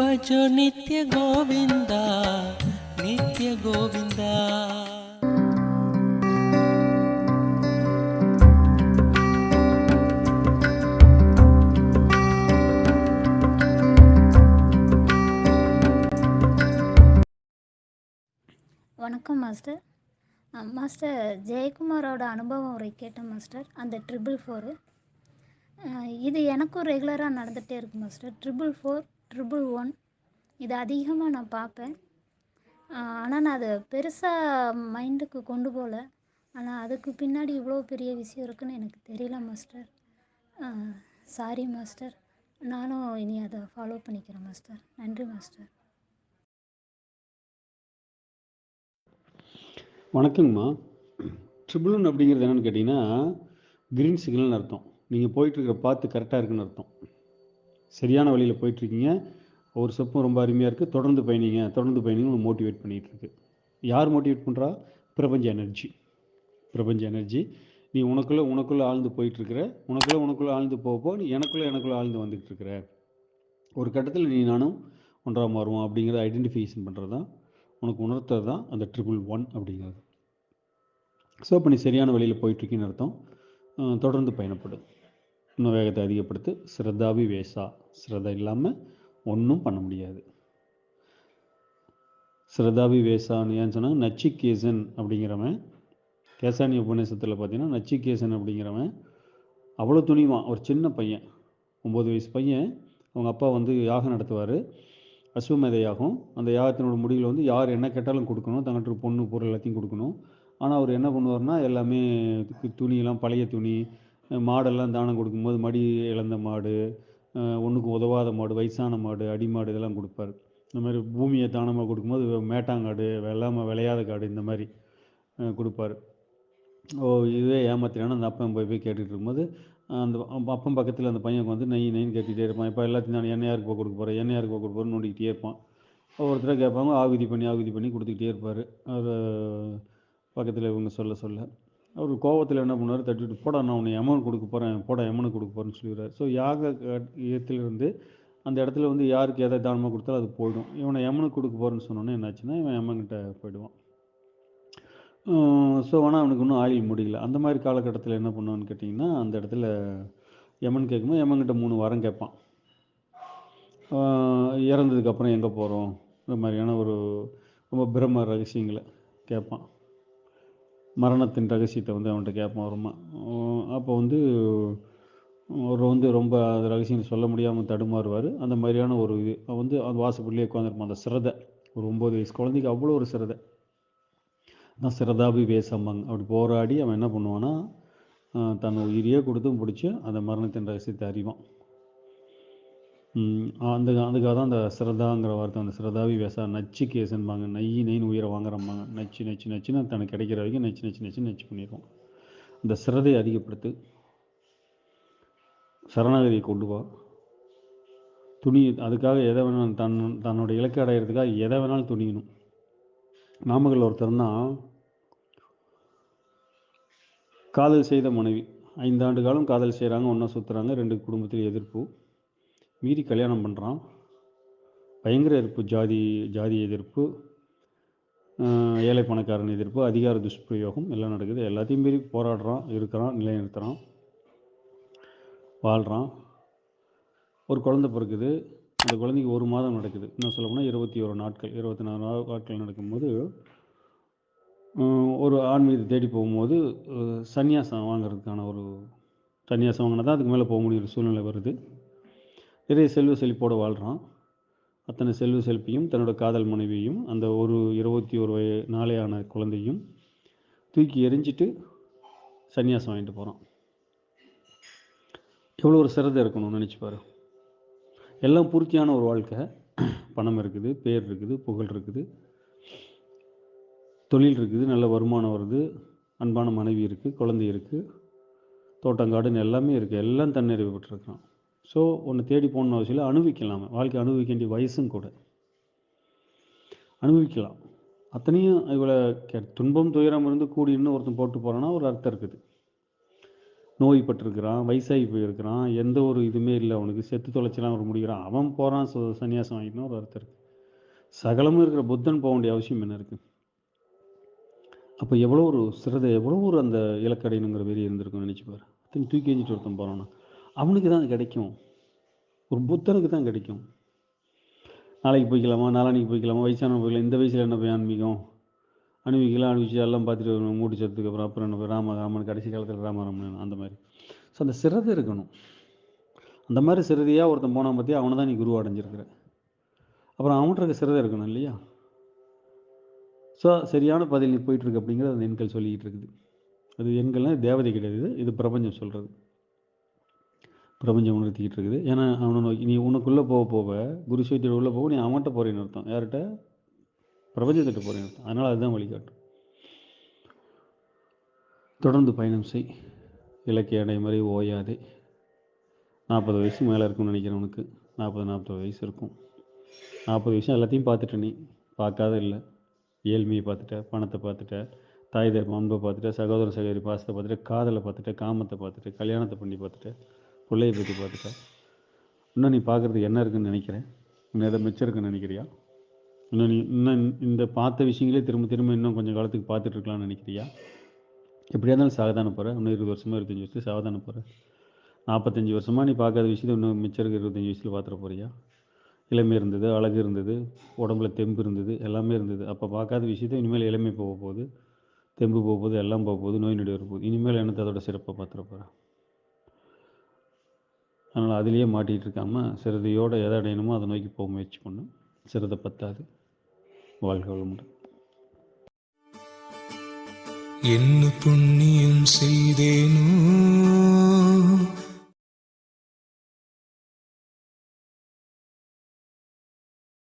भजो நித்ய கோவிந்தா नित्य கோவிந்தா வணக்கம் மாஸ்டர். மாஸ்டர் ஜெயக்குமாரோட அனுபவம் ஒரு கேட்டேன் மாஸ்டர். அந்த ட்ரிபிள் ஃபோரு. இது எனக்கும் ரெகுலராக நடந்துகிட்டே இருக்கு master. Triple four triple one இது அதிகமாக நான் பார்ப்பேன். ஆனால் நான் அதை பெருசாக மைண்டுக்கு கொண்டு போகல. ஆனால் அதுக்கு பின்னாடி இவ்வளோ பெரிய விஷயம் இருக்குன்னு எனக்கு தெரியல மாஸ்டர் சாரி மாஸ்டர் நானும் இனி அதை ஃபாலோ பண்ணிக்கிறேன் மாஸ்டர் நன்றி மாஸ்டர் வணக்கங்கம்மா ட்ரிபிள் ஒன் அப்படிங்கிறது என்னென்னு கேட்டிங்கன்னா க்ரீன் சிக்னல்னு அர்த்தம். நீங்கள் போயிட்டுருக்கிற பார்த்து கரெக்டாக இருக்குன்னு அர்த்தம். சரியான வழியில் போயிட்டுருக்கீங்க. ஒரு ஸ்டெப்பும் ரொம்ப அருமையாக இருக்குது தொடர்ந்து பயணிங்க. தொடர்ந்து பயணிங்க. மோட்டிவேட் பண்ணிகிட்ருக்கு யார் மோட்டிவேட் பண்ணுறா பிரபஞ்ச எனர்ஜி பிரபஞ்ச எனர்ஜி நீ உனக்குள்ளே உனக்குள்ளே ஆழ்ந்து போயிட்டுருக்குற. உனக்குள்ளே உனக்குள்ளே ஆழ்ந்து போக போக நீ எனக்குள்ளே எனக்குள்ளே ஆழ்ந்து வந்துகிட்ருக்குற. ஒரு கட்டத்தில் நீ நானும் ஒன்றாக மாறுவோம் அப்படிங்கிறத ஐடென்டிஃபிகேஷன் பண்ணுறது தான் உனக்கு உணர்த்துறது தான் அந்த ட்ரிபிள் ஒன் அப்படிங்கிறது. ஸோ இப்போ நீ சரியான வழியில் போயிட்டுருக்கீன்னு அர்த்தம். தொடர்ந்து பயணப்படும் இன்னும் வேகத்தை அதிகப்படுத்து ஸ்ரத்தாவி வேஷா ஸ்ரதா இல்லாமல் ஒன்றும் பண்ண முடியாது. ஸ்ரதாவி வேசான்னு ஏன்னு சொன்னால் நச்சிகேசன் அப்படிங்கிறவன் கேசானி உபநேசத்தில் பார்த்தீங்கன்னா நச்சிகேசன் அப்படிங்கிறவன் அவ்வளோ துணிவான். ஒரு சின்ன பையன் ஒம்பது வயசு பையன் அவங்க அப்பா வந்து யாகம் நடத்துவார். அஸ்வமேத யாகம். அந்த யாகத்தினோட முடிவில் வந்து யார் என்ன கேட்டாலும் கொடுக்கணும். தங்கிட்ட பொண்ணு பொருள் எல்லாத்தையும் கொடுக்கணும். ஆனால் அவர் என்ன பண்ணுவார்னா எல்லாமே துணியெல்லாம் பழைய துணி மாடெல்லாம் தானம் கொடுக்கும்போது மடி இழந்த மாடு ஒன்றுக்கு உதவாத மாடு வயசான மாடு அடி மாடு இதெல்லாம் கொடுப்பார். இந்த மாதிரி பூமியை தானமாக கொடுக்கும்போது மேட்டாங்காடு வெள்ளாமல் விளையாத காடு இந்த மாதிரி கொடுப்பாரு. ஓ இதுவே ஏமாத்தினான்னு அந்த அப்பன் போய் போய் கேட்டுகிட்டு இருக்கும்போது அந்த அப்பன் பக்கத்தில் அந்த பையன் வந்து நெய் நெய்ன்னு கேட்டுகிட்டே இருப்பான். இப்போ எல்லாத்தையும் நான் எண்ணெய் யாருக்கு போக கொடுக்க போகிறேன் என்ன யாருக்கு போய் கொடுக்க போகிறேன்னு நோண்டிக்கிட்டே இருப்பான். ஒவ்வொருத்தராக கேட்பாங்க ஆகுதி பண்ணி ஆகுதி பண்ணி கொடுத்துக்கிட்டே இருப்பார். அவர் பக்கத்தில் இவங்க சொல்ல சொல்ல. அவர் கோவத்தில் என்ன பண்ணுவார்? தட்டிட்டு போடா நான் உன்னை எமன் கொடுக்க போகிறேன் போடா எமனுக்கு கொடுக்க போகிறேன்னு சொல்லிடுறாரு ஸோ யாக இருந்து அந்த இடத்துல வந்து யாருக்கு எதை தானமாக கொடுத்தாலும் அது போயிடும். இவனை எமனுக்கு கொடுக்க போகிறேன்னு சொன்னோன்னே என்னாச்சுன்னா இவன் எமன்கிட்ட போயிடுவான். ஸோ ஆனால் அவனுக்கு இன்னும் ஆயுள் முடியல. அந்த மாதிரி காலகட்டத்தில் என்ன பண்ணுவான்னு கேட்டிங்கன்னா அந்த இடத்துல எமன் கேட்கும்போது யமன்கிட்ட மூணு வாரம் கேட்பான். இறந்ததுக்கப்புறம் எங்கே போகிறோம் இந்த மாதிரியான ஒரு ரொம்ப பிரம்ம ரகசியங்களை கேட்பான். மரணத்தின் ரகசியத்தை வந்து அவன்கிட்ட கேட்பான் வருமா அப்போ வந்து அவர் வந்து ரொம்ப அந்த ரகசியம் சொல்ல முடியாமல் தடுமாறுவார். அந்த மாதிரியான ஒரு இது. வந்து அந்த வாசப்படிலே உட்காந்துருப்பான் அந்த சிரதை ஒரு ஒம்பது வயசு குழந்தைக்கு அவ்வளோ ஒரு சிரதை தான் சிரதாபி வேசம்பாங்க அப்படி போராடி அவன் என்ன பண்ணுவான்னா தன் உயிரையே கொடுத்தும் பிடிச்சி அந்த மரணத்தின் ரகசியத்தை அறிவான். அந்த அதுக்காக தான் அந்த சிரதாங்கிற வார்த்தை அந்த சிரதாவி வேசா நச்சு கேசன்பாங்க. நெய் நெய்னு உயிரை வாங்குறம்பாங்க. நச்சு நச்சு நச்சுன்னு தனக்கு கிடைக்கிற வரைக்கும் நச்சு நச்சு நச்சு நச்சு பண்ணிடுவோம் அந்த சிரதையை அதிகப்படுத்து. சரணாகதியை கொண்டு வா. துணி அதுக்காக எதை வேணாலும் தன் தன்னோட இலக்கை அடையிறதுக்காக எதை வேணாலும் துணியணும். நாமக்கல் ஒருத்தர்னா காதல் செய்த மனைவி. ஐந்தாண்டு காலம் காதல் செய்கிறாங்க ஒன்றா சுற்றுறாங்க ரெண்டு குடும்பத்தில் எதிர்ப்பு. மீறி கல்யாணம் பண்ணுறான் பயங்கர எதிர்ப்பு ஜாதி ஜாதி எதிர்ப்பு ஏழை பணக்காரன் எதிர்ப்பு அதிகார துஷ்பிரயோகம் எல்லாம் நடக்குது. எல்லாத்தையும் மீறி போராடுறான் இருக்கிறான் நிலைநிறுத்துகிறான் வாழ்கிறான் ஒரு குழந்தை பிறக்குது. அந்த குழந்தைக்கு ஒரு மாதம் நடக்குது. இன்னும் சொல்ல போனால் இருபத்தி ஒரு நாட்கள் இருபத்தி நாலு நாட்கள் நடக்கும்போது ஒரு ஆன்மீகத்தை தேடி போகும்போது சன்னியாசம் வாங்கிறதுக்கான வாங்குறதுக்கான ஒரு சன்னியாசம் வாங்கினா தான் அதுக்கு மேலே போக முடியுற சூழ்நிலை வருது. நிறைய செல்வ செழிப்போடு வாழ்கிறான் அத்தனை செல்வ செழிப்பையும் தன்னோட காதல் மனைவியையும் அந்த ஒரு இருபத்தி ஒரு வய நாளையான குழந்தையும் தூக்கி எரிஞ்சிட்டு சன்னியாசம் வாங்கிட்டு போகிறான் எவ்வளோ ஒரு சிரதை இருக்கணும்னு நினச்சி பாரு. எல்லாம் பூர்த்தியான ஒரு வாழ்க்கை. பணம் இருக்குது பேர் இருக்குது புகழ் இருக்குது. தொழில் இருக்குது நல்ல வருமானம் வருது. அன்பான மனைவி இருக்குது குழந்தை இருக்குது தோட்டங்காடுன்னு எல்லாமே இருக்குது எல்லாம் தன்னிறைவு பெற்றிருக்கான் ஸோ ஒன்று தேடி போகணுன்னு அவசியம் இல்லை. அனுபவிக்கலாம். வாழ்க்கை அனுபவிக்க வேண்டிய வயசும் கூட. அனுபவிக்கலாம். அத்தனையும் இவ்வளோ துன்பம் துயரம் இருந்து கூடி இன்னும் ஒருத்தன் போட்டு போகிறான்னா ஒரு அர்த்தம் இருக்குது. நோய்பட்டிருக்கிறான் வயசாகி போயிருக்கிறான் எந்த ஒரு இதுவுமே இல்லை. அவனுக்கு செத்து தொலைச்சலாம் ஒரு முடிகிறான் அவன் போகிறான் சன்னியாசம் வாங்கிக்கணும் ஒரு அர்த்தம் இருக்குது. சகலமும் இருக்கிற புத்தன் போக வேண்டிய அவசியம் என்ன இருக்குது? அப்போ எவ்வளோ ஒரு சிரதை எவ்வளோ ஒரு அந்த இலக்கடைனுங்கிற வெறி இருந்திருக்கும் நினச்சி பாரு. அத்தனை தூக்கி எஞ்சிட்டு ஒருத்தன் போகிறான்னா அவனுக்கு தான் அது கிடைக்கும். ஒரு புத்தனுக்கு தான் கிடைக்கும். நாளைக்கு போய்க்கலாமா? நாளான்னைக்கு போய்க்கலாமா? வயசானவங்க போய்க்கலாம் இந்த வயசில் என்ன போய் ஆன்மீகம்? அனுபவிக்கலாம் அனுபவிச்சு எல்லாம் பார்த்துட்டு வரணும், முடிச்சதுக்கு அப்புறம் அப்புறம் என்ன போய்? ராம ராமன் கடைசி காலத்தில் ராமராமன் அந்த மாதிரி. ஸோ அந்த சிறதை இருக்கணும். அந்த மாதிரி சிரதையாக ஒருத்தன் போனால் பற்றி அவனை தான் நீ குரு அடைஞ்சிருக்கிற. அப்புறம் அவன்கிட்ட இருக்க சிறதை இருக்கணும் இல்லையா? ஸோ சரியான பதில் நீ போயிட்டுருக்கு அப்படிங்கிறது அந்த எண்கள் சொல்லிக்கிட்டு இருக்குது. அது எண்கள்லாம் தேவதை கிடையாது. இது பிரபஞ்சம் சொல்கிறது பிரபஞ்சம் உணர்த்திக்கிட்டு இருக்குது. ஏன்னா அவனை நோக்கி நீ உனக்குள்ளே போக போக குரு சுயத்தோட உள்ளே போக நீ அவன்கிட்ட போகிறேன்னு அர்த்தம். யார்கிட்ட? பிரபஞ்சத்திட்ட போகிறேன்னு அர்த்தம். அதனால் அதுதான் வழிகாட்டும் தொடர்ந்து பயணம் செய். இலக்கிய அடை மாதிரி ஓயாதே. நாற்பது வயசு மேலே இருக்கும்னு நினைக்கிறேன் உனக்கு. நாற்பது நாற்பது வயசு இருக்கும். நாற்பது வயசு எல்லாத்தையும் பார்த்துட்ட நீ. பார்க்காத இல்லை. ஏழ்மையை பார்த்துட்ட பணத்தை பார்த்துட்ட தாய் தர்மம் அன்பை பார்த்துட்ட சகோதர சகோதரி பாசத்தை பார்த்துட்ட காதலை பார்த்துட்ட காமத்தை பார்த்துட்ட கல்யாணத்தை பண்ணி பார்த்துட்ட பிள்ளையை பற்றி பார்த்துட்ட. இன்னும் நீ பார்க்குறது என்ன இருக்குன்னு நினைக்கிறேன்? இன்னும் எதை மிச்சம் இருக்குன்னு நினைக்கிறியா? இன்னும் நீ இன்னும் இந்த பார்த்த விஷயங்களே திரும்ப திரும்ப இன்னும் கொஞ்சம் காலத்துக்கு பார்த்துட்ருக்கலாம்னு நினைக்கிறியா? எப்படியா இருந்தாலும் சாவதான போகிற இன்னும் இருபது வருஷமாக இருபத்தஞ்சி வருஷத்துக்கு சாவதான போகிற நாற்பத்தஞ்சு வருஷமாக நீ பார்க்காத விஷயத்தை இன்னும் மிச்சம் இருக்க இருபத்தஞ்சி வயசில் பார்த்துட போறியா? இளமை இருந்தது அழகு இருந்தது உடம்புல தெம்பு இருந்தது எல்லாமே இருந்தது. அப்போ பார்க்காத விஷயத்த இனிமேல் இளமை போக போகுது தெம்பு போக போகுது எல்லாம் போக போகுது நோய் நொடி வர போகுது. இனிமேல் என்னத்தை அதோட சிறப்பை பார்த்துட போகிறேன் அதனால் அதிலேயே மாட்டிகிட்டு இருக்காமல் சிறதையோடு எதை அடையணுமோ அதை நோக்கி போக முயற்சி பண்ணும் சிறதை பத்தாது. வாழ்க வளமுடன். என்ன புண்ணியம் செய்தேனோ